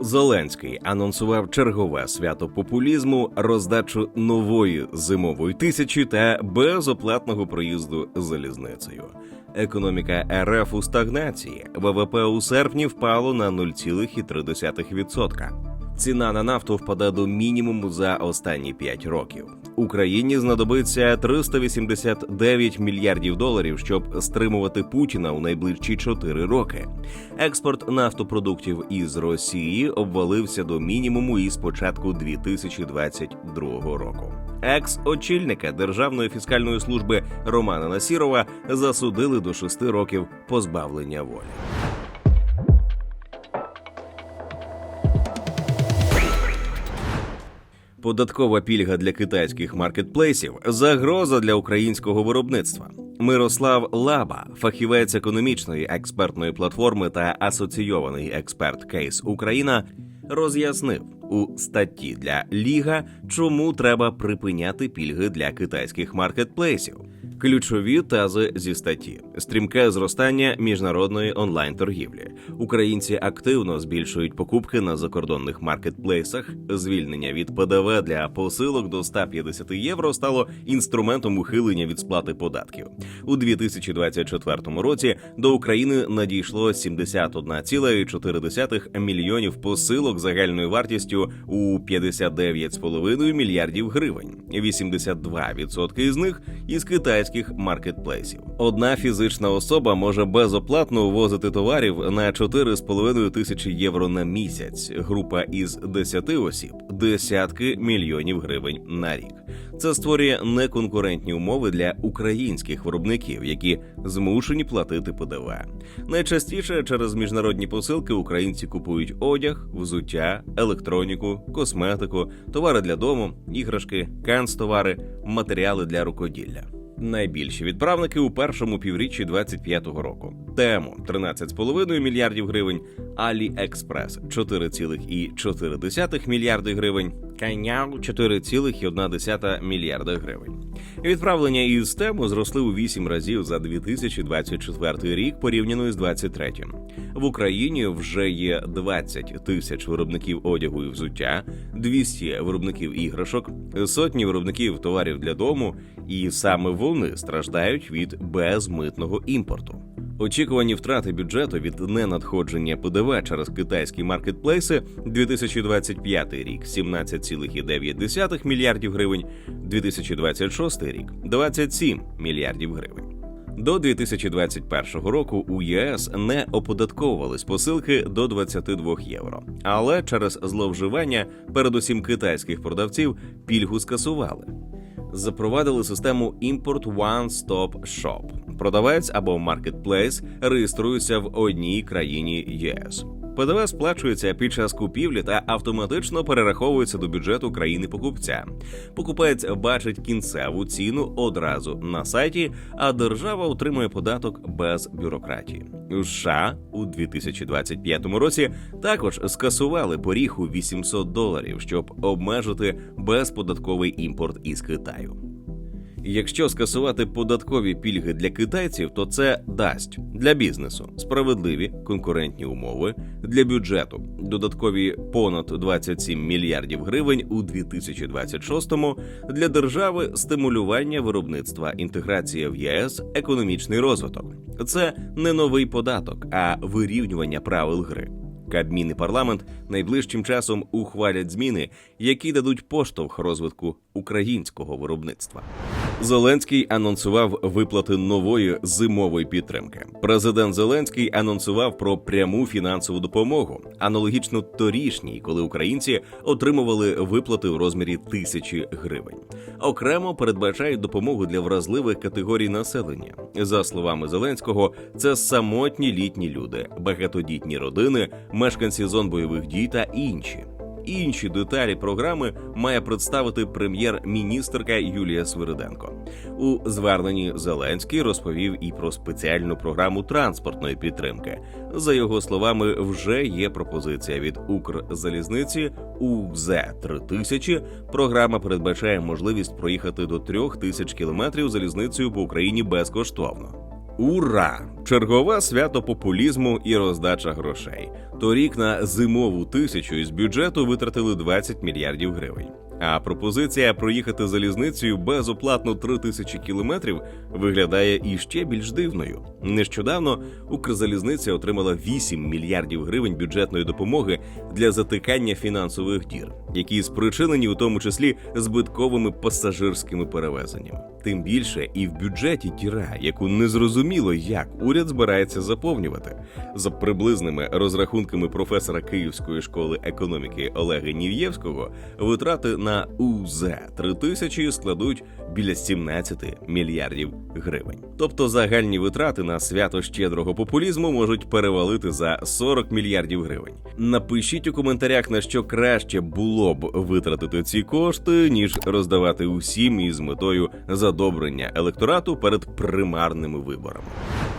Зеленський анонсував чергове свято популізму, роздачу нової зимової тисячі та безоплатного проїзду залізницею. Економіка РФ у стагнації. ВВП у серпні впало на 0,3%. Ціна на нафту впаде до мінімуму за останні 5 років. Україні знадобиться 389 мільярдів доларів, щоб стримувати Путіна у найближчі 4 роки. Експорт нафтопродуктів із Росії обвалився до мінімуму із початку 2022 року. Екс-очільника Державної фіскальної служби Романа Насірова засудили до 6 років позбавлення волі. Податкова пільга для китайських маркетплейсів загроза для українського виробництва. Мирослав Лаба, фахівець економічної експертної платформи та асоційований експерт Кейс Україна, роз'яснив у статті для Ліга, чому треба припиняти пільги для китайських маркетплейсів. Ключові тези зі статті: стрімке зростання міжнародної онлайн-торгівлі. Українці активно збільшують покупки на закордонних маркетплейсах. Звільнення від ПДВ для посилок до 150 євро стало інструментом ухилення від сплати податків. У 2024 році до України надійшло 71,4 мільйонів посилок загальною вартістю у 59,5 мільярдів гривень. 82% із них із китайських маркетплейсів. Одна фізична особа може безоплатно ввозити товарів на 4,5 тисячі євро на місяць. Група із 10 осіб десятки мільйонів гривень на рік. Це створює неконкурентні умови для українських виробників, які змушені платити ПДВ. Найчастіше через міжнародні посилки українці купують одяг, взуття, електроніку, косметику, товари для дому, іграшки, канцтовари, матеріали для рукоділля. Найбільші відправники у першому півріччі 25-го року. Тему 13,5 мільярдів гривень, AliExpress 4,4 мільярди гривень, Кайняу 4,1 мільярда гривень. Відправлення із тему зросли у 8 разів за 2024 рік порівняно з 23 В Україні вже є 20 тисяч виробників одягу і взуття, 200 виробників іграшок, сотні виробників товарів для дому, і саме вони страждають від безмитного імпорту. Очікувані втрати бюджету від ненадходження ПДВ через китайські маркетплейси 2025 рік 17,9 мільярдів гривень, 2026 рік 27 мільярдів гривень. До 2021 року у ЄС не оподатковувались посилки до 22 євро, але через зловживання, передусім китайських продавців, пільгу скасували. Запровадили систему Import One Stop Shop. Продавець або маркетплейс реєструється в одній країні ЄС. ПДВ сплачується під час купівлі та автоматично перераховується до бюджету країни покупця. Покупець бачить кінцеву ціну одразу на сайті, а держава отримує податок без бюрократії. У США у 2025 році також скасували поріг у 800 доларів, щоб обмежити безподатковий імпорт із Китаю. Якщо скасувати податкові пільги для китайців, то це дасть для бізнесу справедливі конкурентні умови для бюджету, додаткові понад 27 мільярдів гривень у 2026-му, для держави стимулювання виробництва, інтеграція в ЄС, економічний розвиток. Це не новий податок, а вирівнювання правил гри. Кабмін і парламент найближчим часом ухвалять зміни, які дадуть поштовх розвитку українського виробництва. Зеленський анонсував виплати нової зимової підтримки. Президент Зеленський анонсував про пряму фінансову допомогу, аналогічно торішній, коли українці отримували виплати в розмірі тисячі гривень. Окремо передбачають допомогу для вразливих категорій населення. За словами Зеленського, це самотні літні люди, багатодітні родини, мешканці зон бойових дій та інші. Інші деталі програми має представити прем'єр-міністерка Юлія Свириденко. У зверненні Зеленський розповів і про спеціальну програму транспортної підтримки. За його словами, вже є пропозиція від Укрзалізниці УВЗ 3000 Програма передбачає можливість проїхати до трьох тисяч кілометрів залізницею по Україні безкоштовно. Ура! Чергове свято популізму і роздача грошей. Торік на зимову тисячу із бюджету витратили 20 мільярдів гривень. А пропозиція проїхати залізницею безоплатно 3 тисячі кілометрів виглядає іще більш дивною. Нещодавно Укрзалізниця отримала 8 мільярдів гривень бюджетної допомоги для затикання фінансових дір, які спричинені у тому числі збитковими пасажирськими перевезеннями. Тим більше і в бюджеті діра, яку незрозуміло, як уряд збирається заповнювати. За приблизними розрахунками професора Київської школи економіки Олега Нів'євського, витрати на УЗ 3000 складуть біля 17 мільярдів гривень. Тобто загальні витрати на свято щедрого популізму можуть перевалити за 40 мільярдів гривень. Напишіть у коментарях на що краще було б витратити ці кошти, ніж роздавати усім із метою задобрення електорату перед примарними виборами.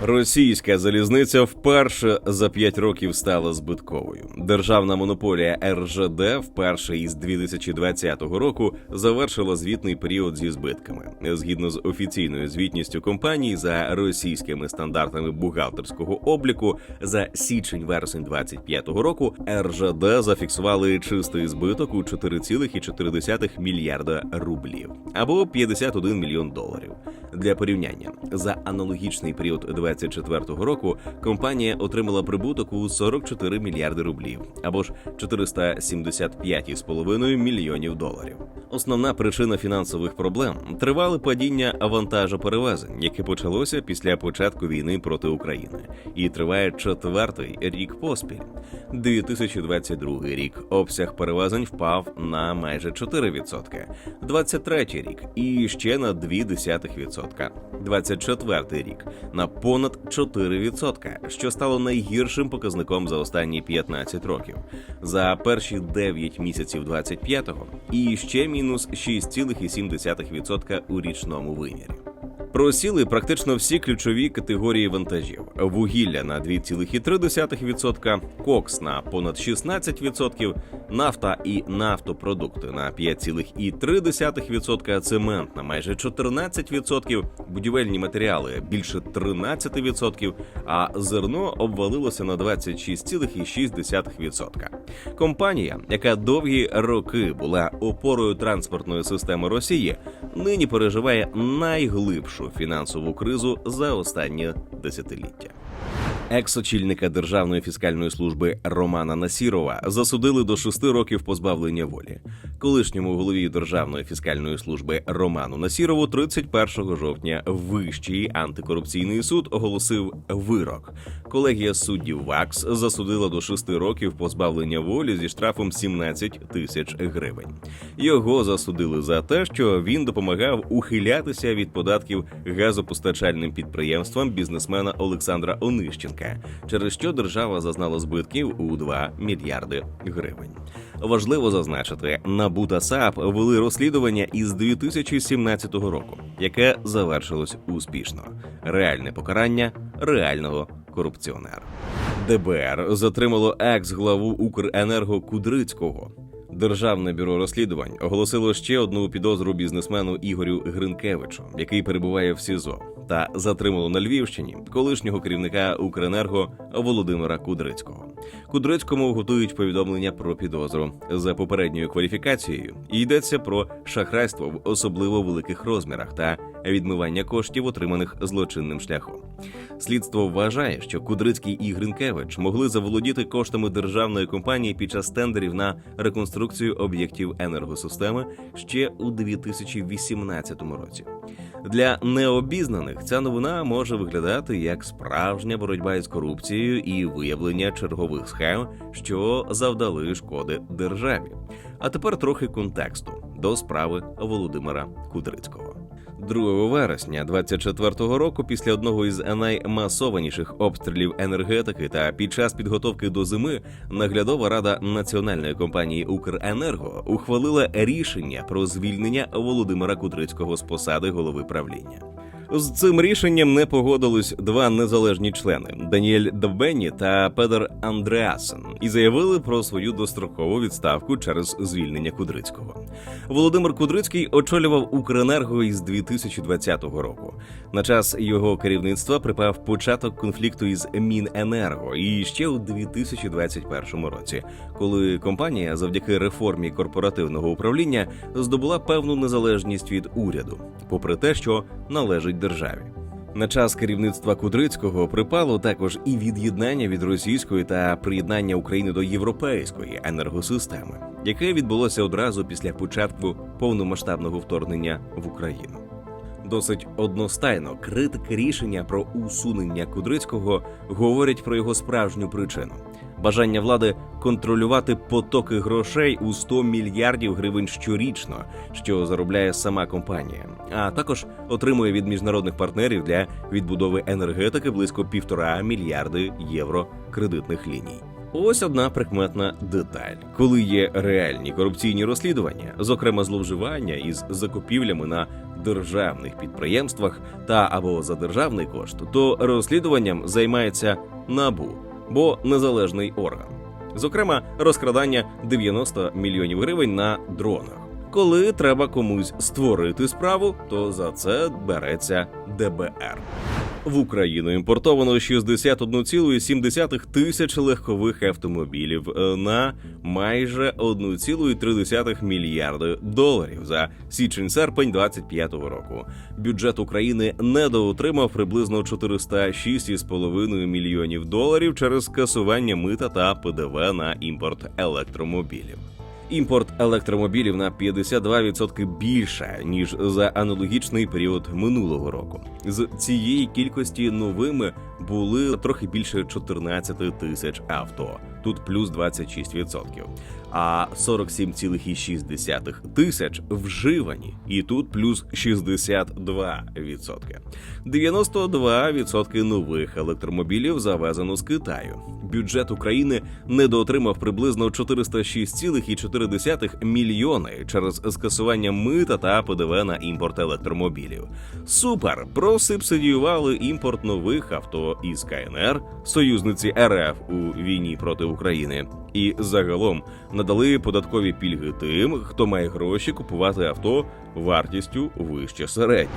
Російська залізниця вперше за 5 років стала збитковою. Державна монополія РЖД вперше із 2020 року завершила звітний період зі збитками. Згідно з офіційною звітністю компанії за російськими стандартами бухгалтерського обліку за січень-вересень 2025 року РЖД зафіксували чистий збиток у 4,4 мільярда рублів або 51 мільйон доларів. Для порівняння за аналогічний період 2024 року компанія отримала прибуток у 44 мільярди рублів або ж 475,5 мільйонів доларів. Основна причина фінансових проблем тривале падіння вантажоперевезень, яке почалося після початку війни проти України, і триває четвертий рік поспіль. 2022 рік обсяг перевезень впав на майже 4%, 23 рік і ще на 0,2%, 24 рік на понад 4%, що стало найгіршим показником за останні 15 років. За перші 9 місяців 25-го і ще мінус 6,7% у річному вимірі. Просіли практично всі ключові категорії вантажів: вугілля на 2,3%, кокс на понад 16%, нафта і нафтопродукти на 5,3%, цемент на майже 14%, будівельні матеріали більше 13%, а зерно обвалилося на 26,6%. Компанія, яка довгі роки була опорою транспортної системи Росії, нині переживає найглибшу фінансову кризу за останнє десятиліття. Екс-очільника Державної фіскальної служби Романа Насірова засудили до шести років позбавлення волі. Колишньому голові Державної фіскальної служби Роману Насірову 31 жовтня Вищий антикорупційний суд оголосив вирок. Колегія суддів ВАКС засудила до шести років позбавлення волі зі штрафом 17 тисяч гривень. Його засудили за те, що він допомагав ухилятися від податків газопостачальним підприємствам бізнесмена Олександра Онищенка, через що держава зазнала збитків у 2 мільярди гривень. Важливо зазначити, НАБУ та САП вели розслідування із 2017 року, яке завершилось успішно. Реальне покарання реального корупціонера. ДБР затримало екс-главу Укренерго Кудрицького. Державне бюро розслідувань оголосило ще одну підозру бізнесмену Ігорю Гринкевичу, який перебуває в СІЗО, та затримало на Львівщині колишнього керівника Укренерго Володимира Кудрицького. Кудрицькому готують повідомлення про підозру за попередньою кваліфікацією. Йдеться про шахрайство в особливо великих розмірах та відмивання коштів, отриманих злочинним шляхом. Слідство вважає, що Кудрицький і Гринкевич могли заволодіти коштами державної компанії під час тендерів на реконструкцію об'єктів енергосистеми ще у 2018 році. Для необізнаних ця новина може виглядати як справжня боротьба із корупцією і виявлення чергових схем, що завдали шкоди державі. А тепер трохи контексту до справи Володимира Кудрицького. 2 вересня 24-го року, після одного із наймасованіших обстрілів енергетики та під час підготовки до зими, наглядова рада національної компанії Укренерго ухвалила рішення про звільнення Володимира Кудрицького з посади голови правління. З цим рішенням не погодились два незалежні члени Даніель Довбенні та Педер Андреасен і заявили про свою дострокову відставку через звільнення Кудрицького. Володимир Кудрицький очолював Укренерго із 2020 року. На час його керівництва припав початок конфлікту із Міненерго і ще у 2021 році, коли компанія завдяки реформі корпоративного управління здобула певну незалежність від уряду, попри те, що належить державі. На час керівництва Кудрицького припало також і від'єднання від російської та приєднання України до європейської енергосистеми, яке відбулося одразу після початку повномасштабного вторгнення в Україну. Досить одностайно. Критики рішення про усунення Кудрицького говорять про його справжню причину. Бажання влади контролювати потоки грошей у 100 мільярдів гривень щорічно, що заробляє сама компанія, а також отримує від міжнародних партнерів для відбудови енергетики близько півтора мільярди євро кредитних ліній. Ось одна прикметна деталь: коли є реальні корупційні розслідування, зокрема зловживання із закупівлями на державних підприємствах та або за державний кошт, то розслідуванням займається набу, бо незалежний орган. Зокрема, розкрадання 90 мільйонів гривень на дронах. Коли треба комусь створити справу, то за це береться ДБР. В Україну імпортовано 61,7 тисяч легкових автомобілів е, на майже 1,3 мільярди доларів за січень-серпень 25-го року. Бюджет України недоотримав приблизно 406,5 мільйонів доларів через скасування мита та ПДВ на імпорт електромобілів. Імпорт електромобілів на 52% більше ніж за аналогічний період минулого року. З цієї кількості новими були трохи більше 14 тисяч авто. Тут плюс 26%. А 47,6 тисяч вживані, і тут плюс 62%. 92% нових електромобілів завезено з Китаю. Бюджет України недоотримав приблизно 406,4 мільйони через скасування мита та ПДВ на імпорт електромобілів. Супер! Просубсидіювали імпорт нових авто із КНР, союзниці РФ у війні проти України, і загалом надали податкові пільги тим, хто має гроші купувати авто вартістю вище середньої.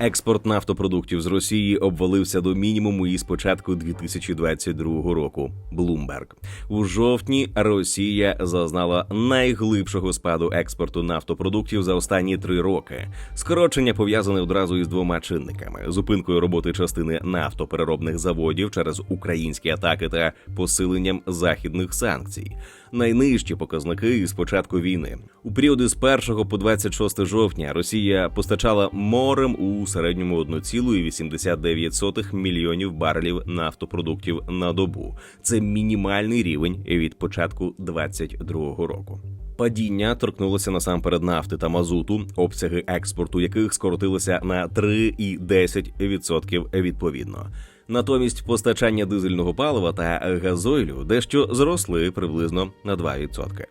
Експорт нафтопродуктів з Росії обвалився до мінімуму із початку 2022 року. Bloomberg. у жовтні Росія зазнала найглибшого спаду експорту нафтопродуктів за останні три роки. Скорочення пов'язане одразу із двома чинниками: зупинкою роботи частини нафтопереробних заводів через українські атаки та посиленням західних санкцій. Найнижчі показники із початку війни у періоди з 1 по 26 жовтня Росія постачала морем у середньому 1,89 мільйонів барелів нафтопродуктів на добу. Це мінімальний рівень від початку 2022 року. Падіння торкнулося насамперед нафти та мазуту, обсяги експорту яких скоротилися на 3,10% відповідно. Натомість постачання дизельного палива та газойлю дещо зросли приблизно на 2%.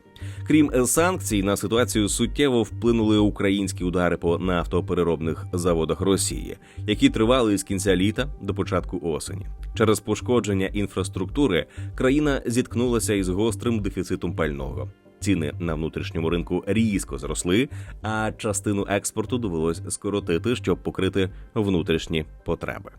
Крім санкцій, на ситуацію суттєво вплинули українські удари по нафтопереробних заводах Росії, які тривали з кінця літа до початку осені. Через пошкодження інфраструктури країна зіткнулася із гострим дефіцитом пального. Ціни на внутрішньому ринку різко зросли, а частину експорту довелось скоротити, щоб покрити внутрішні потреби.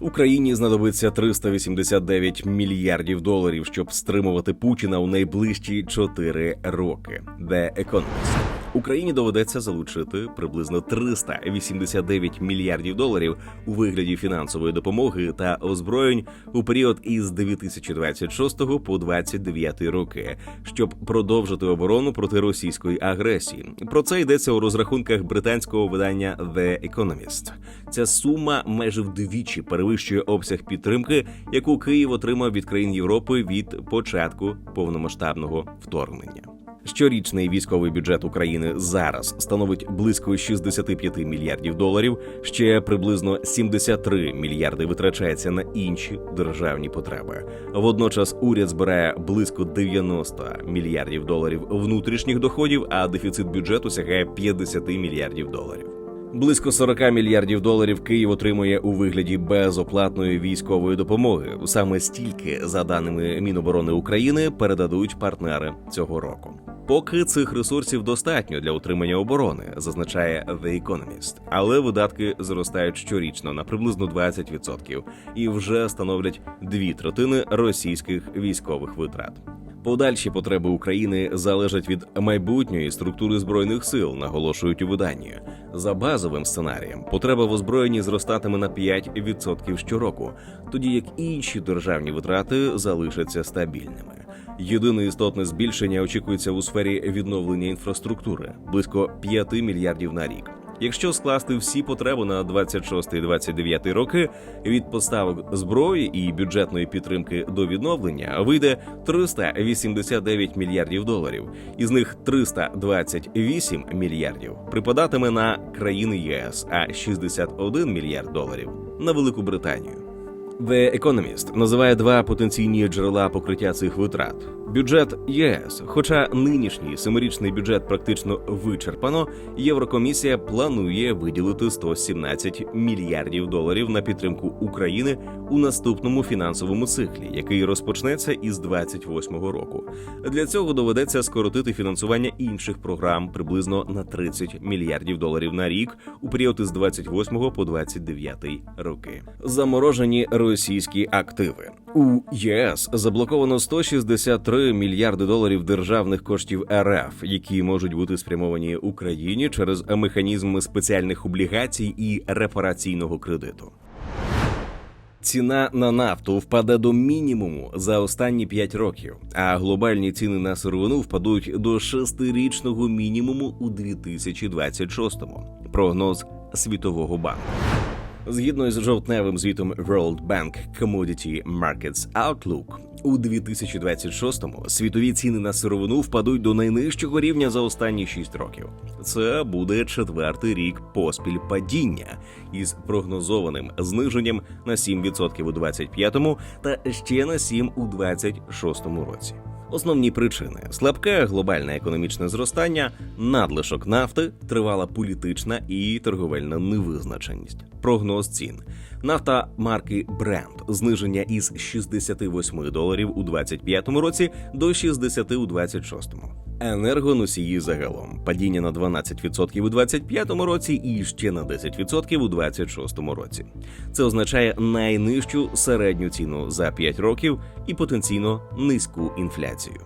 Україні знадобиться 389 мільярдів доларів, щоб стримувати Путіна у найближчі 4 роки. Де Economist. Україні доведеться залучити приблизно 389 мільярдів доларів у вигляді фінансової допомоги та озброєнь у період із 2026 по 2029 роки, щоб продовжити оборону проти російської агресії. Про це йдеться у розрахунках британського видання The Economist. Ця сума майже вдвічі перевищує обсяг підтримки, яку Київ отримав від країн Європи від початку повномасштабного вторгнення. Щорічний військовий бюджет України зараз становить близько 65 мільярдів доларів. Ще приблизно 73 мільярди витрачається на інші державні потреби. Водночас уряд збирає близько 90 мільярдів доларів внутрішніх доходів, а дефіцит бюджету сягає 50 мільярдів доларів. Близько 40 мільярдів доларів Київ отримує у вигляді безоплатної військової допомоги. Саме стільки, за даними Міноборони України, передадуть партнери цього року. Поки цих ресурсів достатньо для утримання оборони, зазначає The Economist. але видатки зростають щорічно на приблизно 20% і вже становлять дві третини російських військових витрат. Подальші потреби України залежать від майбутньої структури збройних сил, наголошують у виданні. За базовим сценарієм потреба в озброєнні зростатиме на 5% щороку, тоді як інші державні витрати залишаться стабільними. Єдине істотне збільшення очікується у сфері відновлення інфраструктури близько 5 мільярдів на рік. Якщо скласти всі потреби на 26-29 роки від поставок зброї і бюджетної підтримки до відновлення вийде 389 мільярдів доларів, із них 328 мільярдів припадатиме на країни ЄС, а 61 мільярд доларів на Велику Британію. The Economist називає два потенційні джерела покриття цих витрат. Бюджет ЄС, хоча нинішній семирічний бюджет практично вичерпано, Єврокомісія планує виділити 117 мільярдів доларів на підтримку України у наступному фінансовому циклі, який розпочнеться із 28-го року. Для цього доведеться скоротити фінансування інших програм приблизно на 30 мільярдів доларів на рік у період із 28 по 29 роки. Заморожені російські активи у ЄС заблоковано 163 мільярди доларів державних коштів РФ, які можуть бути спрямовані Україні через механізм спеціальних облігацій і репараційного кредиту. Ціна на нафту впаде до мінімуму за останні 5 років, а глобальні ціни на сировину впадуть до шестирічного мінімуму у 2026-му. Прогноз Світового банку. Згідно із жовтневим звітом World Bank Commodity Markets Outlook, у 2026-му світові ціни на сировину впадуть до найнижчого рівня за останні 6 років. Це буде четвертий рік поспіль падіння із прогнозованим зниженням на 7% у 25-му та ще на 7% у 26-му році. Основні причини: слабке глобальне економічне зростання, надлишок нафти, тривала політична і торговельна невизначеність. Прогноз цін. Нафта марки Brent зниження із 68 доларів у 25-му році до 60 у 26-му. Енергоносії загалом падіння на 12% у 25-му році і ще на 10% у 26-му році. Це означає найнижчу середню ціну за 5 років і потенційно низьку інфляцію.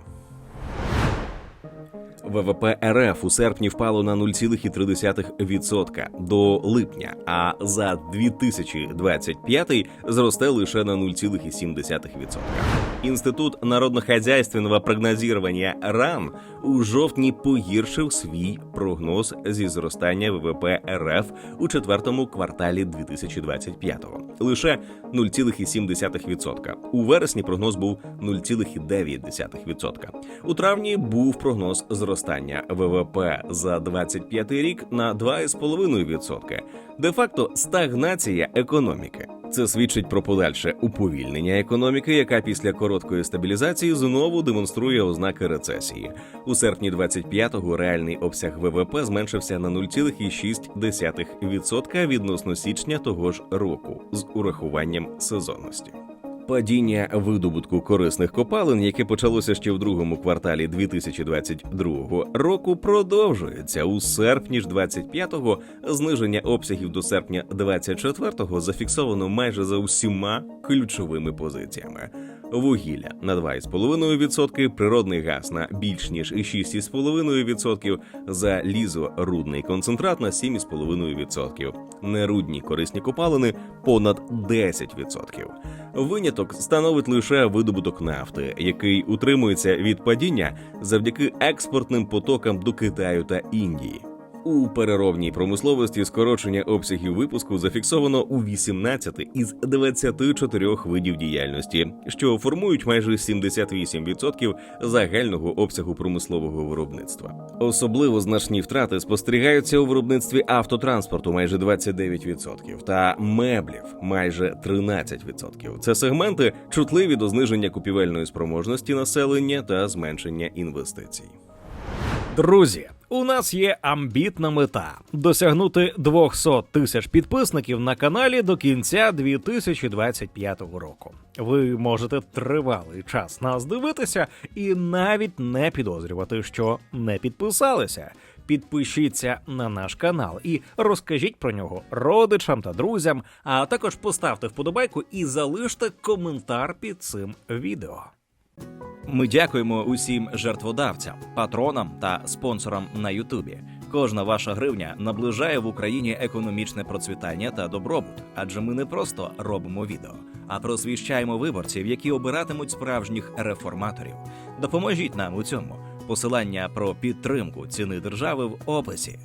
ВВП РФ у серпні впало на 0,3% до липня, а за 2025 зросте лише на 0,7%. Інститут народнохозяйственного прогнозирования РАН у жовтні погіршив свій прогноз зі зростання ВВП РФ у четвертому кварталі 2025-го. Лише 0,7%. У вересні прогноз був 0,9%. У травні був прогноз зростання ВВП за 25 рік на 2,5%. Де-факто стагнація економіки. Це свідчить про подальше уповільнення економіки, яка після короткої стабілізації знову демонструє ознаки рецесії. У серпні 25-го реальний обсяг ВВП зменшився на 0,6% відносно січня того ж року з урахуванням сезонності. Падіння видобутку корисних копалин, яке почалося ще в другому кварталі 2022 року, продовжується у серпні ж 25-го Зниження обсягів до серпня 24-го зафіксовано майже за усіма ключовими позиціями. Вугілля на 2,5%, природний газ на більш ніж 6,5%, залізо рудний концентрат на 7,5%, нерудні корисні копалини понад 10%. Виняток становить лише видобуток нафти, який утримується від падіння завдяки експортним потокам до Китаю та Індії. У переробній промисловості скорочення обсягів випуску зафіксовано у 18 із 24 видів діяльності, що формують майже 78% загального обсягу промислового виробництва. Особливо значні втрати спостерігаються у виробництві автотранспорту майже 29% та меблів майже 13%. Це сегменти чутливі до зниження купівельної спроможності населення та зменшення інвестицій. Друзі, У нас є амбітна мета досягнути 200 тисяч підписників на каналі до кінця 2025 року. Ви можете тривалий час нас дивитися і навіть не підозрювати, що не підписалися. Підпишіться на наш канал і розкажіть про нього родичам та друзям, а також поставте вподобайку і залиште коментар під цим відео. Ми дякуємо усім жертводавцям, патронам та спонсорам на Ютубі. Кожна ваша гривня наближає в Україні економічне процвітання та добробут, адже ми не просто робимо відео, а просвіщаємо виборців, які обиратимуть справжніх реформаторів. Допоможіть нам у цьому. Посилання про підтримку ціни держави в описі.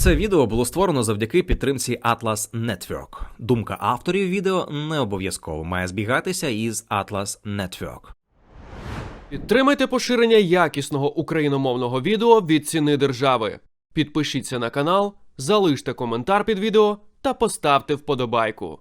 Це відео було створено завдяки підтримці Atlas Network. Думка авторів відео не обов'язково має збігатися із Atlas Network. Підтримайте поширення якісного україномовного відео від ціни держави. Підпишіться на канал, залиште коментар під відео та поставте вподобайку.